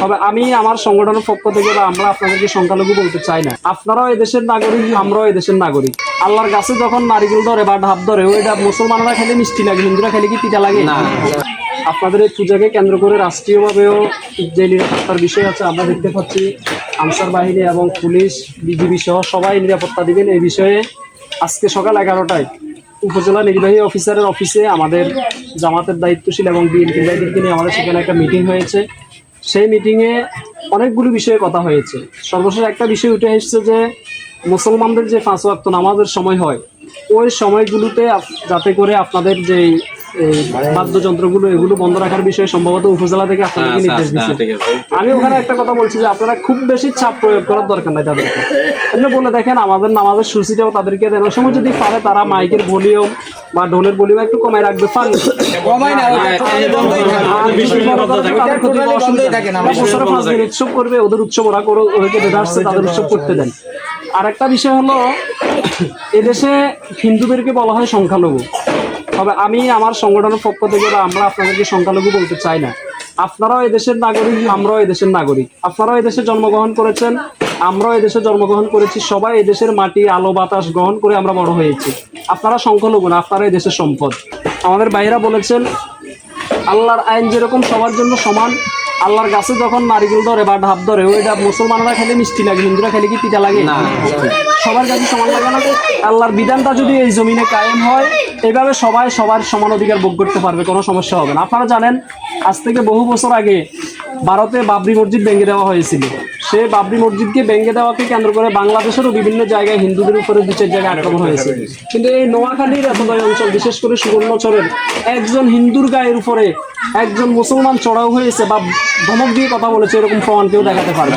তবে আমি আমার সংগঠনের পক্ষ থেকে বা আমরা আপনাদেরকে সংখ্যালঘু বলতে চাই না। আপনারাও এদেশের নাগরিক আমরাও এদেশের নাগরিক। আল্লাহর গাছে যখন নারিকেল ধরে বা ঢাপ ধরে ওইটা মুসলমানরা খেলে মিষ্টি লাগে হিন্দুরা খেলে কি পিঠা লাগে? না। আপনাদের এই পূজাকে কেন্দ্র করে রাষ্ট্রীয়ভাবেও যে নিরাপত্তার বিষয় আছে আমরা দেখতে পাচ্ছি আনসার বাহিনী এবং পুলিশ বিজিবি সহ সবাই নিরাপত্তা দিবেন। এই বিষয়ে আজকে সকাল এগারোটায় উপজেলা নির্বাহী অফিসারের অফিসে আমাদের জামাতের দায়িত্বশীল এবং বিএনপির দায়িত্বকে নিয়ে আমাদের সেখানে একটা মিটিং হয়েছে। সেই মিটিংয়ে অনেকগুলো বিষয়ে কথা হয়েছে। সর্বশেষ একটা বিষয় উঠে এসছে যে, মুসলমানদের যে পাঁচ ওয়াক্ত নামাজের সময় হয়, ওই সময়গুলোতে যাতে করে আপনাদের যে এই বাদ্যযন্ত্রগুলো এগুলো বন্ধ রাখার বিষয়ে সম্ভবত উপজেলা থেকে আপনাদেরকে নির্দেশ দিচ্ছে আমি ওখানে একটা কথা বলছি যে আপনারা খুব বেশি চাপ প্রয়োগ করার দরকার নাই তাদেরকে। এমনি বলে দেখেন আমাদের নামাজের সূচিটাও তাদেরকে দেন। ওই সময় যদি পারে তারা মাইকের ভলিউম বা ঢোলের ভলিউম একটু কমায় রাখবে তাদের দিন উৎসব করবে ওদের উৎসব ওরা করো ওদেরকে বেঁধে আসছে তাদের উৎসব করতে দেন। আর একটা বিষয় হলো এদেশে হিন্দুদেরকে বলা হয় সংখ্যালঘু। তবে আমি আমার সংগঠনের পক্ষ থেকে বা আমরা আপনাদেরকে সংখ্যালঘু বলতে চাই না। আপনারাও এদেশের নাগরিক আমরাও এদেশের নাগরিক। আপনারাও এদেশে জন্মগ্রহণ করেছেন আমরাও এদেশে জন্মগ্রহণ করেছি। সবাই এদেশের মাটি আলো বাতাস গ্রহণ করে আমরা বড় হয়েছি। আপনারা সংখ্যালঘু না আপনারা এদেশের সম্পদ। আমাদের বাইরা বলেছেন আল্লাহর আইন যেরকম সবার জন্য সমান আল্লাহর গাছে যখন নারিকেল ধরে বা ঢাপ ধরে ওইটা মুসলমানরা খেলে মিষ্টি লাগে হিন্দুরা খেলে কি পিঠা লাগে? সবার কাছে সমান লাগে না আল্লাহর বিধানটা যদি এই জমিনে কায়েম হয় এইভাবে সবাই সবার সমান অধিকার ভোগ করতে পারবে, কোনো সমস্যা হবে না। আপনারা জানেন, আজ থেকে বহু বছর আগে ভারতে বাবরি মসজিদ ভেঙে দেওয়া হয়েছিল। সেই বাবরি মসজিদকে ভেঙে দেওয়াকে কেন্দ্র করে বাংলাদেশেরও বিভিন্ন জায়গায় হিন্দুদের উপরে দু চার জায়গায় আক্রমণ হয়েছে কিন্তু এই নোয়াখালীর এতদয় অঞ্চল, বিশেষ করে সুবর্ণচরের একজন হিন্দুর গায়ের উপরে একজন মুসলমান চড়াও হয়েছে বা ধমক দিয়ে কথা বলেছে, এরকম প্রমাণ কেউ দেখাতে পারবে।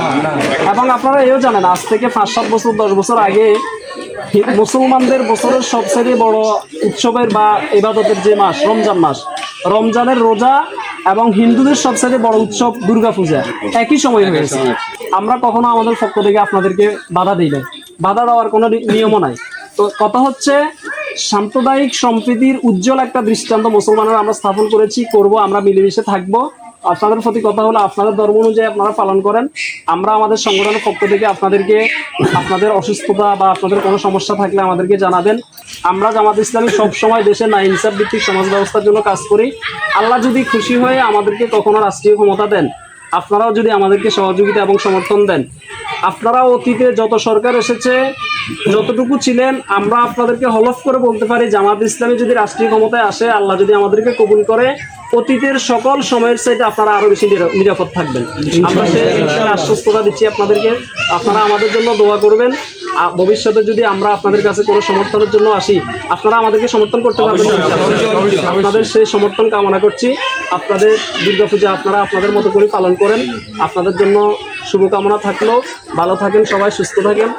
এবং আপনারা এও জানেন, আজ থেকে পাঁচ, সাত বছর, দশ বছর আগে মুসলমানদের বছরের সবচেয়ে বড় উৎসবের বা ইবাদতের যে মাস, রমজান মাস, রমজানের রোজা এবং হিন্দুদের সবচেয়ে বড় উৎসব দুর্গাপূজা। একই সময় হয়েছে আমরা কখনো আমাদের পক্ষ থেকে আপনাদেরকে বাধা দিই না বাধা দেওয়ার কোনো নিয়মও নাই। তো কথা হচ্ছে, সাম্প্রদায়িক সম্প্রীতির উজ্জ্বল একটা দৃষ্টান্ত মুসলমানরা আমরা স্থাপন করেছি, করব, আমরা মিলেমিশে থাকব। আপনাদের প্রতি কথা হলো আপনাদের ধর্ম অনুযায়ী আপনারা পালন করেন। আমরা আমাদের সংগঠনের পক্ষ থেকে আপনাদেরকে আপনাদের অসুস্থতা বা আপনাদের কোনো সমস্যা থাকলে আমাদেরকে জানাবেন। আমরা জামাত ইসলামী সবসময় দেশের না ইনসাফ ভিত্তিক সমাজ ব্যবস্থার জন্য কাজ করি। আল্লাহ যদি খুশি হয়ে আমাদেরকে কখনো রাষ্ট্রীয় ক্ষমতা দেন আপনারাও যদি আমাদেরকে সহযোগিতা এবং সমর্থন দেন আপনারা অতীতে যত সরকার এসেছে যতটুকু ছিলেন আমরা আপনাদেরকে হলফ করে বলতে পারি জামাত ইসলামী যদি রাষ্ট্রীয় ক্ষমতায় আসে আল্লাহ যদি আমাদেরকে কবুল করে অতীতের সকল সময়ের চাইতে আপনারা আরও বেশি নিরা- নিরাপদ থাকবেন। আমরা সে আশ্বস্ততা দিচ্ছি আপনাদেরকে। আপনারা আমাদের জন্য দোয়া করবেন। ভবিষ্যতে যদি আমরা আপনাদের কাছে কোনো সমর্থনের জন্য আসি আপনারা আমাদেরকে সমর্থন করতে পারবেন। আপনাদের সেই সমর্থন কামনা করছি। আপনাদের দুর্গাপূজা আপনারা আপনাদের মতো করে পালন করেন। আপনাদের জন্য শুভকামনা থাকলেও ভালো থাকেন সবাই সুস্থ থাকেন।